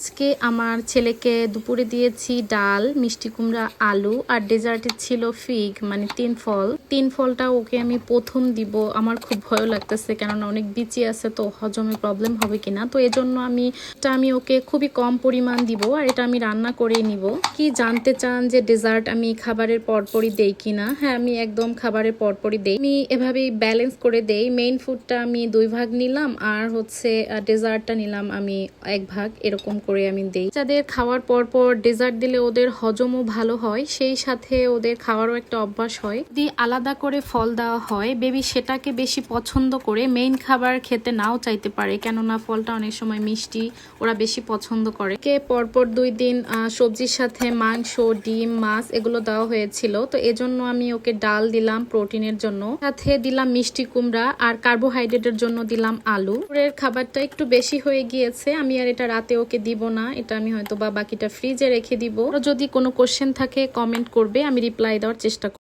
আজকে আমার ছেলেকে দুপুরে দিয়েছি ডাল, মিষ্টি কুমড়া, আলু আর ডেজার্টে ছিল ফিগ মানে তিন ফল। তিন ফলটা ওকে আমি প্রথম দিব। আমার খুব ভয় লাগতেছে কেননা অনেক বিচি আছে, তো হজমে প্রবলেম হবে কিনা। তো এজন্য আমি, এটা আমি ওকে খুবই কম পরিমাণ দিব আর এটা আমি রান্না করে নিব। কি জানতে চান যে ডেজার্ট আমি খাবারের পরপরই দেই কিনা? হ্যাঁ আমি একদম খাবারের পরপরই দেই। আমি এভাবেই ব্যালেন্স করে দেই। মেইন ফুডটা আমি দুই ভাগ নিলাম আর হচ্ছে ডেজার্টটা নিলাম আমি এক ভাগ, এরকম করে আমি দেই। যাদের খাওয়ার পর পর ডেজার্ট দিলে ওদের হজমও ভালো হয়, সেই সাথে ওদের খাওয়ারও একটা অভ্যাস হয়। যদি আলাদা করে ফল দেওয়া হয় বেবি সেটাকে বেশি পছন্দ করে মেইন খাবার খেতে নাও চাইতে পারে, কেননা ফলটা অনেক সময় মিষ্টি, ওরা বেশি পছন্দ করে। কে পরপর দুই দিন সবজির সাথে মাংস, ডিম, মাছ এগুলো দেওয়া হয়েছিল, তো এজন্য আমি ওকে ডাল দিলাম প্রোটিনের জন্য। সাথে দিলাম মিষ্টি কুমড়া আর কার্বোহাইড্রেটের জন্য দিলাম আলু। খাবারটা একটু বেশি হয়ে গিয়েছে, আমি আর এটা রাতে ওকে দিব না, এটা আমি হয়তো বা বাকিটা ফ্রিজে রেখে দিব। যদি কোনো কোশ্চেন থাকে কমেন্ট করবে, আমি রিপ্লাই দেওয়ার চেষ্টা